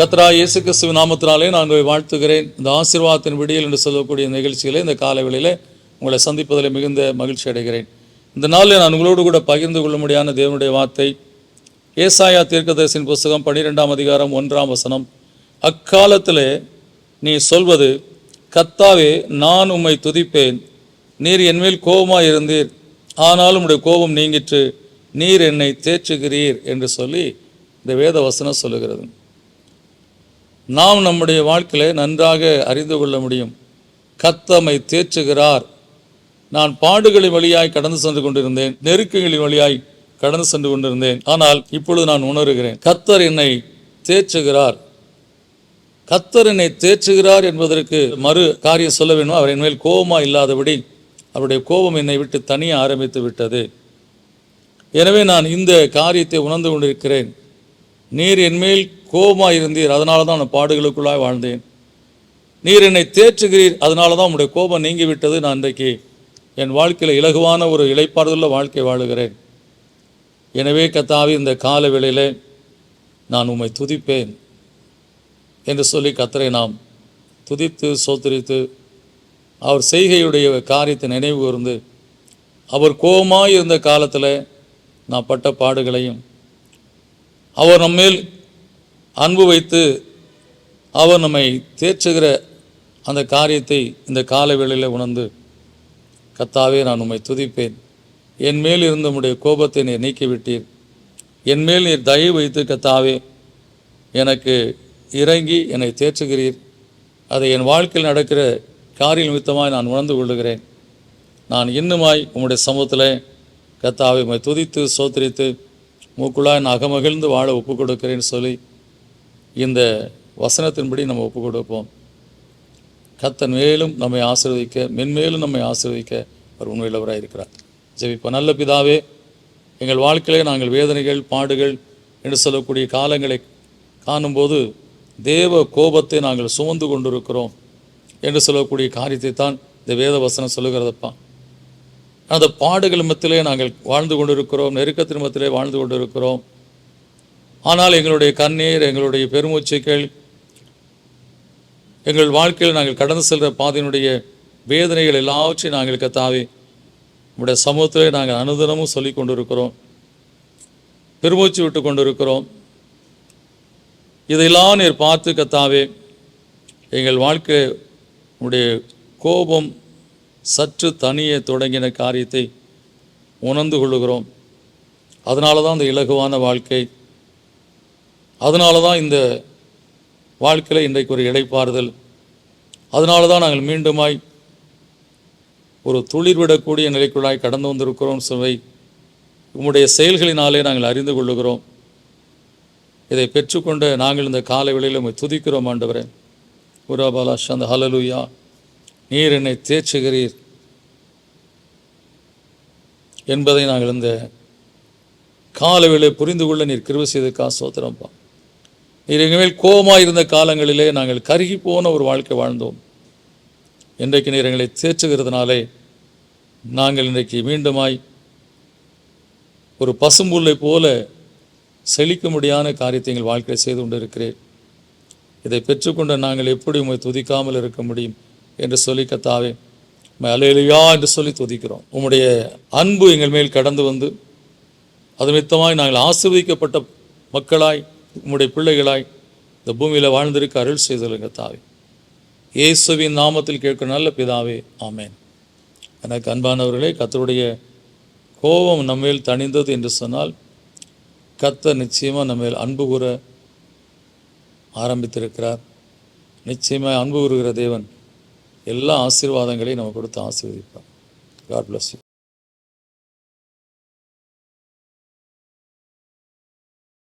கத்ரா இயேசு கிறிஸ்துவ நாமத்தினாலே நான் உங்களை வாழ்த்துகிறேன். இந்த ஆசீர்வாதத்தின் விடியல் என்று சொல்லக்கூடிய நிகழ்ச்சிகளை இந்த காலவெளியில் உங்களை சந்திப்பதில் மிகுந்த மகிழ்ச்சி அடைகிறேன். இந்த நாளில் நான் உங்களோடு கூட பகிர்ந்து கொள்ளும்படியான தேவனுடைய வார்த்தை ஏசாயா தீர்க்கதரிசின் புஸ்தகம் பன்னிரெண்டாம் அதிகாரம் ஒன்றாம் வசனம். அக்காலத்திலே நீ சொல்வது கத்தாவே நான் உம்மை துதிப்பேன். நீர் என்மேல் கோபமாக இருந்தீர். ஆனால் உம்முடைய கோபம் நீங்கிற்று. நீர் என்னை தேற்றுகிறீர் என்று சொல்லி இந்த வேத வசனம் சொல்லுகிறது. நாம் நம்முடைய வாழ்க்கையில நன்றாக அறிந்து கொள்ள முடியும். கத்தமை தேற்றுகிறார். நான் பாடுகளின் வழியாய் கடந்து சென்று கொண்டிருந்தேன். நெருக்கங்களின் வழியாய் கடந்து சென்று கொண்டிருந்தேன். ஆனால் இப்பொழுது நான் உணர்கிறேன் கத்தர் என்னை தேற்றுகிறார். கத்தர் என்னை தேற்றுகிறார் என்பதற்கு மறு காரியம் சொல்ல வேண்டும்? அவர் என் மேல் கோபமா இல்லாதபடி அவருடைய கோபம் என்னை விட்டு தனிய ஆரம்பித்து விட்டது. எனவே நான் இந்த காரியத்தை உணர்ந்து கொண்டிருக்கிறேன். நீர் என்மேல் கோபமாக இருந்தீர் அதனால தான் நான் பாடுகளுக்குள்ளாய் வாழ்ந்தேன். நீர் என்னை தேற்றுகிறீர் அதனால தான் உங்களுடைய கோபம் நீங்கிவிட்டது நான் இன்றைக்கு என் வாழ்க்கையில் இலகுவான ஒரு இளைப்பாறுதலுள்ள வாழ்க்கை வாழுகிறேன். எனவே கத்தாவி இந்த கால வேளையில் நான் உம்மை துதிப்பேன் என்று சொல்லி கத்தரை நாம் துதித்து சோத்தரித்து அவர் செய்கையுடைய காரியத்தை நினைவு கூர்ந்து அவர் கோபமாக இருந்த காலத்தில் நான் பட்ட பாடுகளையும் அவர் நம்மேல் அன்பு வைத்து அவர் நம்மை தேற்றுகிற அந்த காரியத்தை இந்த கால வேளையில் உணர்ந்து கத்தாவே நான் உம்மை துதிப்பேன். என் மேல் இருந்த உம்முடைய கோபத்தை நீர் நீக்கிவிட்டீர். என் மேல் நீர் தயவு வைத்து கத்தாவே எனக்கு இறங்கி என்னை தேற்றுகிறீர். அதை என் வாழ்க்கையில் நடக்கிற காரிய நிமித்தமாய் நான் உணர்ந்து கொள்ளுகிறேன். நான் இன்னுமாய் உம்முடைய சமூகத்தில் கத்தாவை உம்மை துதித்து சோத்திரித்து மூக்குழாய் நான் அகமகிழ்ந்து வாழ ஒப்பு கொடுக்கிறேன்னு சொல்லி இந்த வசனத்தின்படி நம்ம ஒப்பு கொடுப்போம் கத்தன் மேலும் நம்மை ஆசிர்வதிக்க மென்மேலும் நம்மை ஆசிர்வதிக்க அவர் உண்மையுள்ளவராக இருக்கிறார். ஜெபிப்போம். நல்ல பிதாவே எங்கள் வாழ்க்கையிலே நாங்கள் வேதனைகள் பாடுகள் என்று சொல்லக்கூடிய காலங்களை காணும்போது தேவ கோபத்தை நாங்கள் சுமந்து கொண்டிருக்கிறோம் என்று சொல்லக்கூடிய காரியத்தை தான் இந்த வேத வசனம் சொல்லுகிறதப்பா. அந்த பாடுகள் மத்திலே நாங்கள் வாழ்ந்து கொண்டிருக்கிறோம் நெருக்கத்தின் மத்திலே வாழ்ந்து கொண்டிருக்கிறோம். ஆனால் எங்களுடைய கண்ணீர் எங்களுடைய பெருமூச்சுக்கள் எங்கள் வாழ்க்கையில் நாங்கள் கடந்து செல்கிற பாதையினுடைய வேதனைகள் எல்லாவற்றையும் நாங்கள் கத்தாவே நம்முடைய சமூகத்திலே நாங்கள் அனுதினமும் சொல்லி கொண்டிருக்கிறோம். பெருமூச்சு விட்டு கொண்டிருக்கிறோம். இதையெல்லாம் நீர் பார்த்து கத்தாவே எங்கள் வாழ்க்கை உடைய கோபம் சற்று தனியே தொடங்கின காரியத்தை உணர்ந்து கொள்ளுகிறோம். அதனால தான் இந்த இலகுவான வாழ்க்கை அதனால தான் இந்த வாழ்க்கையில் இன்றைக்கு ஒரு இடைப்பாறுதல் அதனால தான் நாங்கள் மீண்டுமாய் ஒரு துளிர்விடக்கூடிய நிலைக்குள்ளாய் கடந்து வந்திருக்கிறோம் சுவை. உம்முடைய செயல்களினாலே நாங்கள் அறிந்து கொள்ளுகிறோம். இதை பெற்றுக்கொண்ட நாங்கள் இந்த காலை வேளையில் உம்மை துதிக்கிறோம் ஆண்டவரே. உராபாலா சந்த ஹலலுயா நீர் என்னை தேற்றுகிறீர் என்பதை நாங்கள் இந்த காலவேளை புரிந்து கொள்ள நீர் கிருவ செய்ததுக்கா சோத்திரம்ப்பா நீர் எங்கள் மேல் கோபமாக இருந்த காலங்களிலே நாங்கள் கருகி போன ஒரு வாழ்க்கை வாழ்ந்தோம். இன்றைக்கு நீர் எங்களை தேற்றுகிறதுனாலே நாங்கள் இன்றைக்கு மீண்டுமாய் ஒரு பசும்புல்லை போல செழிக்க முடியாத காரியத்தை எங்கள் வாழ்க்கையில் செய்து கொண்டிருக்கிறேன். இதை பெற்றுக்கொண்ட நாங்கள் எப்படி உம்மை துதிக்காமல் இருக்க முடியும்? என்று சொல்லி கத்தாவே. அலையிலையா என்று சொல்லி துதிக்கிறோம். உம்முடைய அன்பு எங்கள் மேல் கடந்து வந்து அது மித்தமாய் நாங்கள் ஆசிர்வதிக்கப்பட்ட மக்களாய் உம்முடைய பிள்ளைகளாய் இந்த பூமியில் வாழ்ந்திருக்க அருள் செய்தலுங்க தாவே இயேசுவின் நாமத்தில் கேட்க நல்ல பிதாவே ஆமேன். எனக்கு அன்பானவர்களே கத்தருடைய கோபம் நம்மேல் தணிந்தது என்று சொன்னால் கத்த நிச்சயமாக நம்மேல் அன்பு கூற ஆரம்பித்திருக்கிறார். நிச்சயமாக அன்பு கூறுகிற தேவன் எல்லா ஆசீர்வாதங்களையும் நம்ம கொடுத்து ஆசீர்வதிப்பார் காட் பிளஸ் யூ